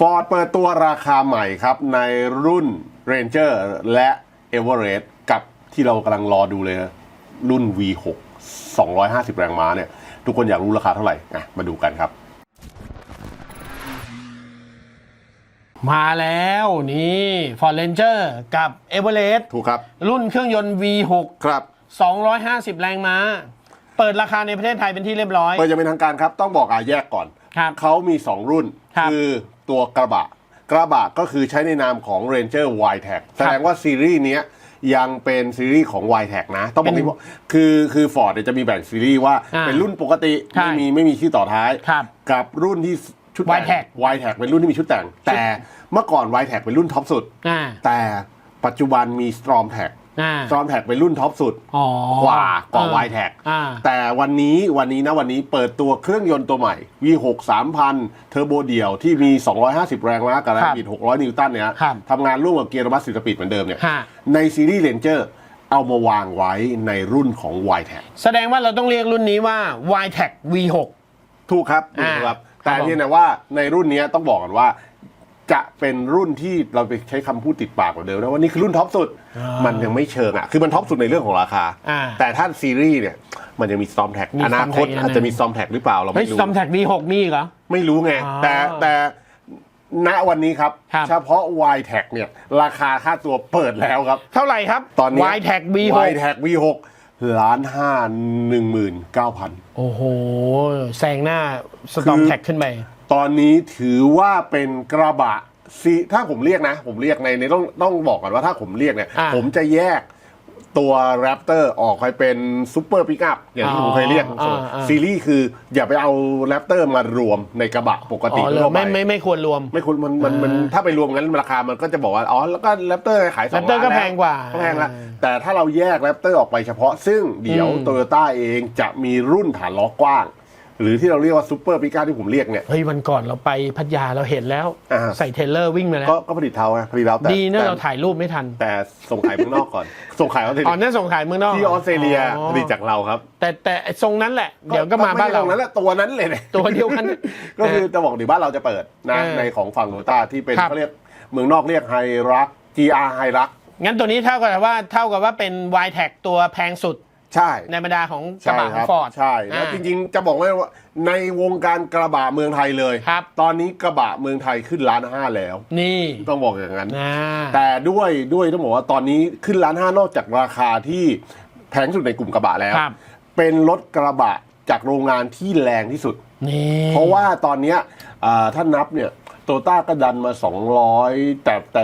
Ford เปิดตัวราคาใหม่ครับในรุ่น Ranger และ Everest กับที่เรากำลังรอดูเลยนะรุ่น V6 250 แรงม้าเนี่ย ทุกคนอยากรู้ราคาเท่าไหร่อะมาดูกันครับ มาแล้วนี่ Ford Ranger กับ Everest ถูกครับ รุ่นเครื่องยนต์ V6 ครับ 250 แรงม้า เปิดราคาในประเทศไทยเป็นที่เรียบร้อย เปิดจะเป็นทางการครับ ต้องบอกอะแยกก่อน ครับเขามี 2 รุ่นครับ อ ตัวกระบะ กระบะก็คือใช้ในนามของ Ranger y t e c แสดงว่าซีรีส์เนี้ยยังเป็นซีรีส์ของ y t e c นะ ต้องบอกเป็นนี้ว่าคือคือ Ford เนี่ยจะมีแบ่งซีรีส์ว่าอ่าเป็นรุ่นปกติใช่ไม่มีไม่มีชื่อต่อท้ายครับกับรุ่นที่ชุดแต่ง Y-Tech y t e c เป็นรุ่นที่มีชุดแต่ง แต่เมื่อก่อน y t e c เป็นรุ่นท็อปสุดอ่าแต่ปัจจุบันมี Storm t a g อ่า Storm t a g เป็นรุ่นท็อปสุดอ๋อกว่ากว่าเออ y t e c อ่าแต่วันนี้วันนี้นะวันนี้เปิดตัวเครื่องยนต์ตัวใหม่ V6 3000 เทอร์โบเดี่ยวที่มี 250 แรงม้ากับแรงบิด 600 นิวตันเนี่ยครับทำงานร่วมกับเกียร์รถบัสสิบสปีดเหมือนเดิมเนี่ยฮะในซีรีส์เลนเจอร์เอามาวางไว้ในรุ่นของ y t e c แสดงว่าเราต้องเรียกรุ่นนี้ว่า y t e c V6 ถูกครับอ่าถูกครับ แต่ครับผมเพียงแต่ว่าในรุ่นเนี้ยต้องบอกกันว่า จะเป็นรุ่นที่เราไปใช้คำพูดติดปากกว่าเดิมนะว่านี่คือรุ่นท็อปสุดมันยังไม่เชิงอะ คือมันท็อปสุดในเรื่องของราคา อ่าแต่ถ้าซีรีส์เนี่ยมันจะมี Storm t a g มีอนาคต Storm Tag อาจจะมี Storm t a g หรือเปล่าเราเฮ้ยไม่รู้ซัมแท็ก V6 มีอีกเหรอ ไม่รู้ไง อ๋อแต่แต่ณวันนี้ครับ ครับ เฉพาะ y t e c เนี่ยราคาค่าตัวเปิดแล้วครับ เท่าไหร่ครับ ตอนนี้ y t e c V6 y t e c V6 ล้านห้าหนึ่งหมื่นเก้าพัน โอ้โห แซงหน้าสตอมแท็กขึ้นไป ตอนนี้ถือว่าเป็นกระบะซีถ้าผมเรียกนะ ผมเรียกในในต้องต้องบอกก่อนว่าถ้าผมเรียกเนี่ย อ่าผมจะแยกตัว Raptor ออกไปเป็นซูเปอร์ปิกอัพอย่างที่อ๋อผมเคยเรียกอ่าอ่า ซีรีส์คืออย่าไปเอา Raptor มารวมในกระบะปกอ๋ติอเลยทั่วไปไม่ไม่ไม่ควรรวม ไม่คุณมันมันมันถ้าไปรวมกันราคามันก็จะบอกว่า อ๋อ แล้วก็แรปเตอร์ขายสองล้าน Raptor ก็แพงกว่าก็แพงละแต่ถ้าเราแยกแรปเตอร์ออกไปเฉพาะ ซึ่งเดี๋ยวอืม โตโยต้าเองจะมีรุ่นฐานล้อกว้าง หรือที่เราเรียกว่าซูเปอร์ปิก้าที่ผมเรียกเนี่ย เฮ้ยวันก่อนเราไปพัทยาเราเห็นแล้วอ่า ใส่เทรลเลอร์วิ่งมาแล้ว ก็ก็ผลิตเทาไงผลิตเทาแต่ดีนะแต่เราถ่ายรูปไม่ทันแต่ส่งขายเมืองนอกก่อน ส่งขายออสเตรอ๋อเลียนั่นส่งขายเมืองนอกที่ออสเตรเลียอ๋อผลิตจากเราครับแต่แต่ไอ้ทรงนั้นแหละ เดี๋ยวก็มาบ้านเราไใช่ตงนั้นแหละตัวนั้นเลยเนี่ย ตัวเดียวกัน ก็คือจะบอกเดี๋ยวบ้านเราจะเปิดนะเออในของฝั่งโตโยต้าที่เป็นครับ เขาเรียกเมืองนอกเรียกไฮรัก GR ไฮรัก งั้นตัวนี้เท่ากับว่าเท่ากับว่าเป็น y t e c ตัวแพงสุด ใช่ในบรรดาของกระใช่บะคขอรังฟอร์ด ใช่แล้วจริงๆจะบอกเลยว่าในวงการกระบะเมืองไทยเลยครับ ตอนนี้กระบะเมืองไทยขึ้นล้านห้าแล้ว นี่ต้องบอกอย่างนั้น นะแต่ด้วยด้วยต้องบอกว่าตอนนี้ขึ้นล้านห้านอกจากราคาที่แพงที่สุดในกลุ่มกระบะแล้ว ครับเป็นรถกระบะจากโรงงานที่แรงที่สุด นี่เพราะว่าตอนเนี้ยอ่าถ้านับเนี่ย โตต้าก็ดันมา 200 แต่แต่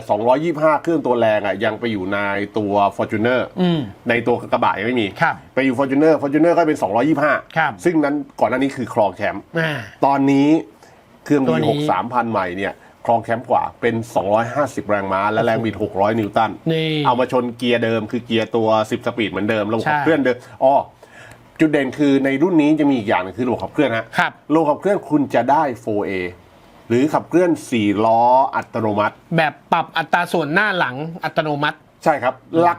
225 เครื่องตัวแรงอะยังไปอยู่ในตัว Fortuner อืมในตัวกระบะยังไม่มี ครับ ไปอยู่ Fortuner Fortuner ก็เป็น 225 ครับ ซึ่งนั้นก่อนหน้านี้คือครองแชมป์อ่า ตอนนี้เครื่องตัวนี้ V6 3000 ใหม่เนี่ยครองแชมป์กว่าเป็น 250 แรงม้า และแรงบิด 600 นิวตัน นี่ เอามาชนเกียร์เดิมคือเกียร์ตัว 10 สปีดเหมือนเดิมระบบขับใช่เคลื่อนเดิมอ๋อจุดเด่นคือในรุ่นนี้จะมีอีกอย่างหนึงคือระบบขับเคลื่อนฮะครับ ระบบขับเคลื่อนคุณจะได้ 4A หรือขับเคลื่อน 4 ล้ออัตโนมัติ แบบปรับอัตราส่วนหน้าหลังอัตโนมัติ ใช่ครับ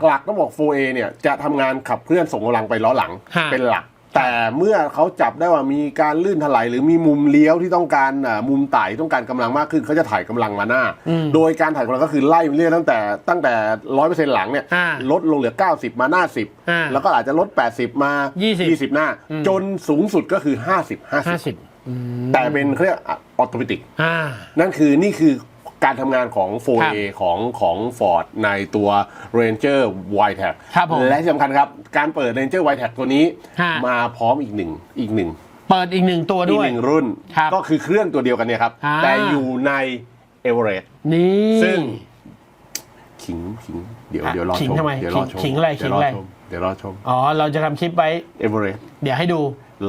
หลักๆต้องบอก 4A เนี่ยจะทำงานขับเคลื่อนส่งกำลังไปล้อหลังฮะ เป็นหลัก แต่เมื่อเขาจับได้ว่ามีการลื่นถลายหรือมีมุมเลี้ยวที่ต้องการอ่ามุมไต่ต้องการกำลังมากขึ้นเขาจะถ่ายกำลังมาหน้า โดยการถ่ายกำลังก็คือไล่เรื่อยตั้งแต่ตั้งแต่ร้อยเปอร์เซ็นต์หลังเนี่ยอ่าลดลงเหลือ 90 มาหน้าอ่า10แล้วก็อาจจะลด 80 มา 20 20 หน้า จนสูงสุดก็คือ 50ห้า50สิบ แต่เป็นเขาเรียกออโตเมติกอ่านั่นคือนี่คือการทำงานของครั 4A ของของ Ford ในตัว Ranger y t e c ครับผมและที่สำคัญครับ การเปิด Ranger y t e c ตัวนี้ฮะมาพร้อมอีกหนึ่งอีกหนึ่ง เปิดอีกหนึ่งตัวอีกด้วยหนึ่งรุ่นครับก็คือเครื่องตัวเดียวกันเนี่ยครับอ่าแต่อยู่ใน Everest นี่ซึ่งขิงขิงเดี๋ยวอะเดี๋ยวรอขิงชมทำไมเดี๋ยวรอชมขิงอะไรเดี๋ยวขิงอะไรชมเดี๋ยวรอชม อ๋อ เราจะทำคลิปไว้ Everest เดี๋ยวให้ดู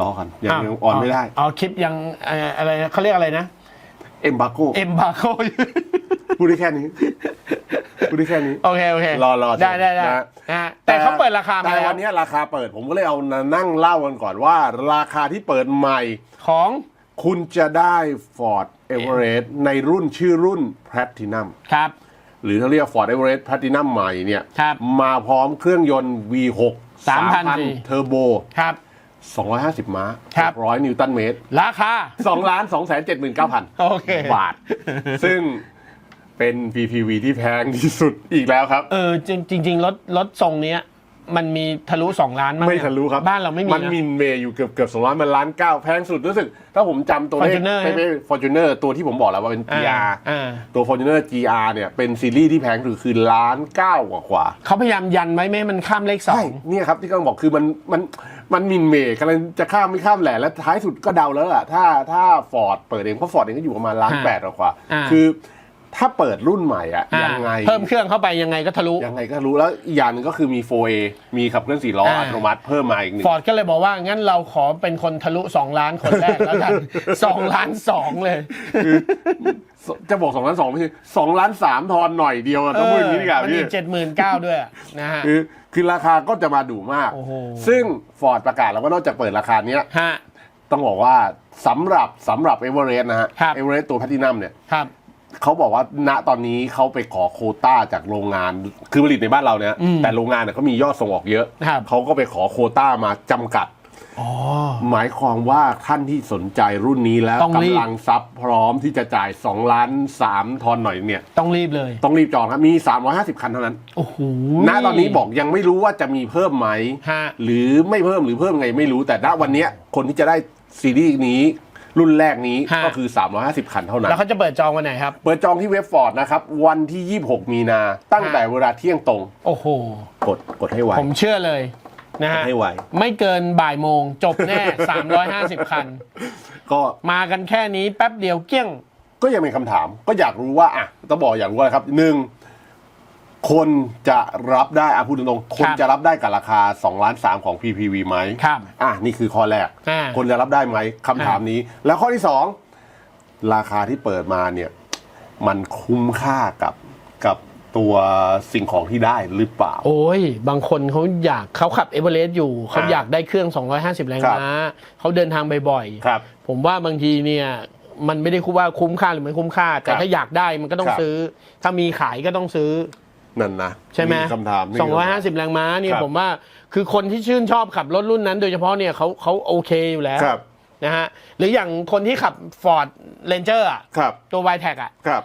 รอกันยังยังออนไม่ได้อ๋อคลิปยังเอ่ออะไรนะเขาเรียกอะไรนะ เอ็มบาโกเอ็มบาโคพูดได้แค่นี้พูดได้แค่นี้ โอเค โอเครอรอชมได้ได้ได้นะ นะฮะแต่เขาเปิดราคามาแต่แล้ววันนี้ราคาเปิดผมก็เลยเอามานั่งเล่ากันก่อนว่า ราคาที่เปิดใหม่ ของ คุณจะได้ Ford Everest ในรุ่นชื่อรุ่น Platinum ครับ หรือเขาเรียก Ford Everest Platinum ใหม่เนี่ย ครับมาพร้อมเครื่องยนต์ V6 3,000 3,000 Turbo ครับ 250 ม้าครับ600นิวตันเมตรราคา 2ล้าน2 7 9 0 0 0โอเคบาท ซึ่งเป็น PPV ที่แพงที่สุดอีกแล้วครับ เออจริงจริงๆรถรถทรงเนี้ย มันมีทะลุสองล้านมั้งไม่ทะลุครับบ้านเราไม่มีมันนะมินเมย์อยู่เกือบเกือบสองล้านมันล้านเก้าแพงสุดรู้สึก ถ้าผมจำตัวเลข Fortuner ไม่ไม่ฟอร์จูเนอร์ตัวที่ผมบอกแล้วว่าเป็น อ่า GR อ่า ตัว Fortuner GR เนี่ยเป็นซีรีส์ที่แพงสุดคือล้านเก้ากว่ากว่าเขาพยายามยันไว้ไม่ให้มันข้ามเลขสอใช่ง เนี่ยครับที่กำลังบอกคือมันมัน มันมินเมย์กำลังจะข้ามไม่ข้ามแหละแล้วท้ายสุดก็เดาแล้วล่ะถ้าถ้าฟอร์ดเปิดเองเพราะฟอร์ดเองก็อยู่ประมาณล้านอ่าแปดกว่าอ่าคือ ถ้าเปิดรุ่นใหม่อะอ่ายังไงเพิ่มเครื่องเข้าไปยังไงก็ทะลุ ยังไงก็รู้แล้วอีกอย่างหนึงก็คือมี 4A มีขับเคลื่อนสี่ล้ออ่าอัตโนมัติเพิ่มมาอีกหนึ่ง ฟอร์ดก็เลยบอกว่า งั้นเราขอเป็นคนทะลุ 2 ล้านคนแรกแล้วกัน 2 ล้าน 2 เลย จะบอกสองล้านสองไม่ใช่สองล้านสามทอนหน่อยเดียวอะต้องพูดอย่างนี้ดีกว่ามันพี่มีเจ็ดหมื่นเก้าด้วยอะนะฮะ คือคือราคาก็จะมาดูมาก โอ้โห ซึ่งฟอร์ดประกาศแล้วว่านอกจากเปิดราคาเนี้ย ฮะ ต้องบอกว่าสำหรับสำหรับเอเวอเรสต์นะฮะครับ เอเวอเรสต์ตัวแพลตินัมเนี่ย ครับ เขาบอกว่าณตอนนี้เขาไปขอโควต้าจากโรงงานคือผลิตในบ้านเราเนี่ยอืมแต่โรงงานเนี่ยเขามียอดส่งออกเยอะครับ เขาก็ไปขอโควต้ามาจำกัด อ๋อ หมายความว่าท่านที่สนใจรุ่นนี้แล้วต้องรีบ กำลังซับพร้อมที่จะจ่าย 2 ล้าน 3 ทอนหน่อยเนี่ย ต้องรีบเลย ต้องรีบจองครับมี 350 คันเท่านั้น โอ้โห ณตอนนี้บอกยังไม่รู้ว่าจะมีเพิ่มไหม ฮะ หรือไม่เพิ่มหรือเพิ่มไงไม่รู้แต่ณวันเนี้ยคนที่จะได้ซีรีส์นี้ รุ่นแรกนี้ฮะ ก็คือ 350 คันเท่านั้แล้วนเขาจะเปิดจองวันไหนครับ เปิดจองที่เว็บฟอร์ดนะครับ วันที่ 26 มีนาตั้งแต่เวลาเที่ยงตรง โอ้โห กดกดให้ไว ผมเชื่อเลยนะกฮะดให้ไวไม่เกินบ่ายโมงจบแน่ 350 คัน ก็มากันแค่นี้แป๊บเดียวเกี้ยง ก็ยังเป็นคำถาม ก็อยากรู้ว่าอะต้องบอกอยากรู้ว่าอะไรครับหนึ่ง คนจะรับได้อะพูดตรงๆคนครับจะรับได้กับราคา 2 ล้าน3ของ PPV ไหมครับอะนี่คือข้อแรกอ่าคนจะรับได้ไหมคำถามนี้ แล้วข้อที่สองราคาที่เปิดมาเนี่ย มันคุ้มค่ากับกับตัวสิ่งของที่ได้หรือเปล่า โอ้ย บางคนเขาอยากเขาขับเอเวอเรสต์อยู่ เขาอ่าอยากได้เครื่อง 250 แรงครับม้าเขาเดินทางบ่อยครับๆผมว่าบางทีเนี่ยมันไม่ได้คุ้มว่าคุ้มค่าหรือไม่คุ้มค่า แต่ครับถ้าอยากได้มันก็ต้องครับซื้อ ถ้ามีขายก็ต้องซื้อ นั่นนะใช่ไหมนี่คือคำถามนี่คือคำถาม250แรงม้าเนี่ยครับผมว่าคือคนที่ชื่นชอบขับรถรุ่นนั้น โดยเฉพาะเนี่ยเขาเขาโอเคอยู่แล้วครับนะฮะหรืออย่างคนที่ขับ Ford Ranger อะครับตัว y t e c อะครับ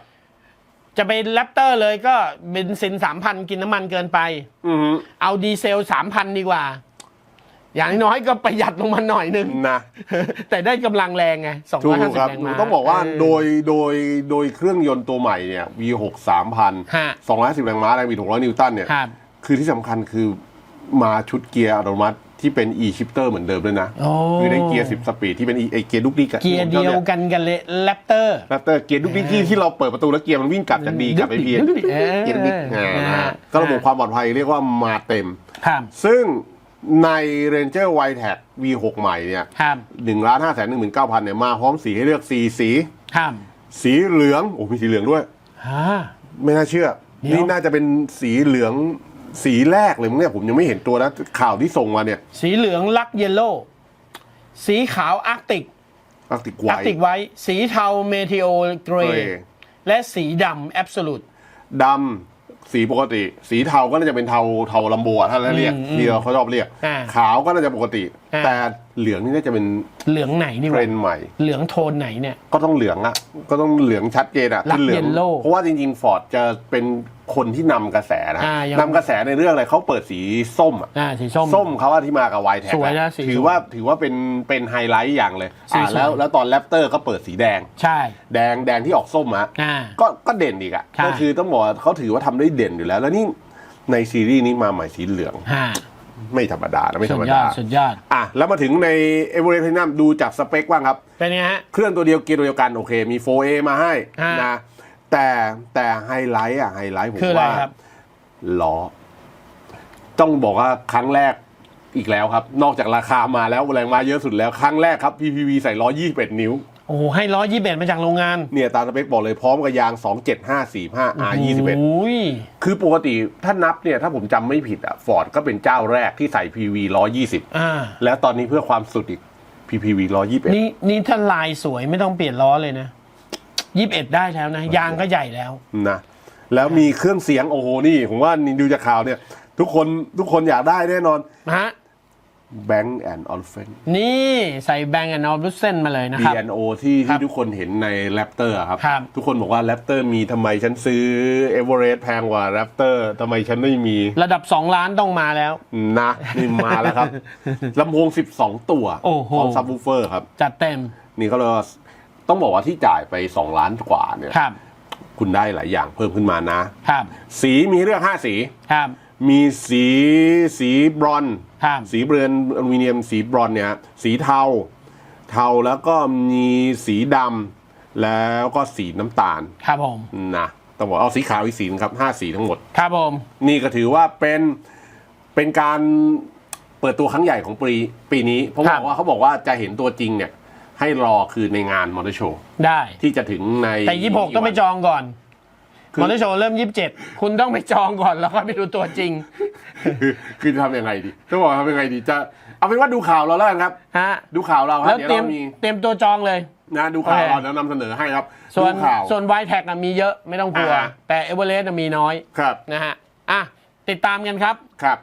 จะไปแรปเตอร์เลยก็เบนซิน3,000กินน้ำมันเกินไปอือฮึเอาดีเซล3,000ดีกว่า อย่างน้อยก็ประหยัดลงมาหน่อยนึงนะ แต่ได้กำลังแรงไงถูกค250รับแรงม้า ต้องบอกว่าเโดยโดยโดยเครื่องยนต์ตัวใหม่เนี่ย V6 3,000ฮะ250แรงม้าแรงบิด600 นิวตันเนี่ยครับคือที่สำคัญคือมาชุดเกียร์อัตโนมัติที่เป็น e shifter เหมือนเดิมด้วยนะ โอ้ คือได้เกียร์ 10 สปีดที่เป็น e ไอเกียร์ดุกดิกอะเกียร์เดียวกันกันเลยแรปเตอร์ แรปเตอร์เกียร์ดุกดิกที่ที่เราเปิดประตูแล้วเกียร์มันวิ่งกลับจากดีกลับไปเพียดุ๊กดิ๊กเออเกียร์ดุกดิกอ่านะฮะเออก็ระบบความปลอดภัยเรียกว่ามาเต็ม ครับ ซึ่ง ใน Ranger w i t e c V6 ใหม่เนี่ยครับ1ล้าน5แสน1 9 0 0 0เนี่ยมาพร้อมสีให้เลือกสีสี ครับสีเหลือง โอ้มีสีเหลืองด้วย ฮะ ไม่น่าเชื่อ เดี๋ยว นี่น่าจะเป็นสีเหลืองสีแรกเลยมั้งเนี่ยผมยังไม่เห็นตัวนะข่าวที่ส่งมาเนี่ยสีเหลืองลักเยลโล่สีขาวอาร์กติกอาร์ติกไวอาร์กติกไว้ สีเทาเมทิโอเกรเกรย์และสีดำแอบสูต ดำ สีปกติ สีเทาก็น่าจะเป็นเทาเทาลัมโบอะถ้าเราเรียกอืมที่เขาชอบเรียก อ่าขาวก็น่าจะปกติ อ่า แต่ เหลืองนี่น่าจะเป็นเหลืองไหนนี่เทรวะนด์ใหม่ เหลืองโทนไหนเนี่ย ก็ต้องเหลืองอะก็ต้องเหลืองชัดเจนอะรักคือเหลือง yellow เพราะว่าจริงๆฟอร์ดจะเป็นคนที่นำกระแสนะอ่ายัง นำกระแสในเรื่องอะไรเขาเปิดสีส้มอะอ่าสีส้ม ส้มเขาอะที่มากับไวแท็กสวยนะสีถือว่าถือว่าเป็นเป็นไฮไลท์อย่างเลยสีอ่าสวย แล้วแล้วตอนแรปเตอร์ก็เปิดสีแดง ใช่แดงแดงที่ออกส้มอะอ่า ก็ก็เด่นอีกอะใช่ ก็คือต้องบอกว่าเขาถือว่าทำได้เด่นอยู่แล้ว แล้วนี่ในซีรีส์นี้มาใหม่สีเหลืองฮะ ไม่ธรรมดานะไม่ธสุรดรมยอดาดสุดยอดอะแล้วมาถึงในเอเวอเรสต์นัมดูจากสเปคบ้างครับเป็นไงฮะ เครื่องตัวเดียวเกียร์ตัวเดียวกันโอเค มี 4A มาให้ฮะนะแต่แต่ไฮไลท์อะไฮไลท์ผมคืออะไรว่าครับล้อ ต้องบอกว่าครั้งแรกอีกแล้วครับ นอกจากราคามาแล้วแรงมาเยอะสุดแล้ว ครั้งแรกครับ PPV ใส่ล้อ21 นิ้ว โอ้โหให้ร้อยยี่สิบเอ็ดมาจากโรงงานเนี่ยตามสเปคบอกเลยพร้อมกับยาง 27545 R 21โอ้ยคือปกติถ้านับเนี่ยถ้าผมจำไม่ผิดอะฟอร์ดก็เป็นเจ้าแรกที่ใส่ PV 120 อ่า แล้วตอนนี้เพื่อความสุดอีก PPV 121 นี่นี่ถ้าลายสวยไม่ต้องเปลี่ยนล้อเลยนะยี่สิบเอ็ดได้แล้วนะ ยางก็ใหญ่แล้ว นะ แล้วมีเครื่องเสียงโอ้โหนี่ ผมว่านี่ดูจากข่าวเนี่ย ทุกคนทุกคนอยากได้แน่นอนฮะ Bank and Olufsen นี่ใส่แบงก์แอนด์ออฟลุเซนมาเลยนะครับ B&O ที่ครัที่บทุกคนเห็นใน Raptor อะครับครับ ทุกคนบอกว่า Raptor มีทำไมฉันซื้อ Everest แพงกว่า Raptor ทำไมฉันไม่มี ระดับ 2 ล้านต้องมาแล้ว นะนี่มาแล้วครับลำโพง 12 ตัวโอ้โหพร้อมซับวูเฟอร์ครับ จัดเต็ม นี่ก็เลยต้องบอกว่าที่จ่ายไป 2 ล้านกว่าเนี่ยครับคุณได้หลายอย่างเพิ่มขึ้นมานะ ครับ สีมีให้เลือก5สีครับมีสีสีบรอนซ์ ครับ สีเบรนอลูมิเนียม สีบรอนซ์เนี่ยฮะสีเทา เทาแล้วก็มีสีดำแล้วก็สีน้ำตาลครับผม นะต้องบอกเอาสีขาวอีกสีนึงครับห้าสีทั้งหมด ครับผม นี่ก็ถือว่าเป็นเป็นการเปิดตัวครั้งใหญ่ของปีปีนี้ เพราะครับ ว่าเขาบอกว่าจะเห็นตัวจริงเนี่ย ให้รอคือในงานมอเตอร์โชว์ได้ ที่จะถึงในแต่ยี่หกต้องไปจองก่อนคือ มอเตอร์โชว์เริ่มยี่สิบเจ็ดคุณต้องไปจองก่อนแล้วก็ไปดูตัวจริง คือคือจะทำยังไงดีจะบอกทำยังไงดีจะเอาเป็นว่าดูข่าวเราแล้วกันครับ ฮะดูข่าวเราครัแล้บวเดี๋ยวเตรียมเรามีเตรียมตัวจองเลย นะดูข่าวโอเคเราเดี๋ยวนำเสนอให้ครับส่วนดูข่าว ส่วนไวแท็กมีเยอะไม่ต้องกลัว อ่า แต่เอเวอเรสต์มีน้อยครับ นะฮะอะติดตามกันครับ ครับ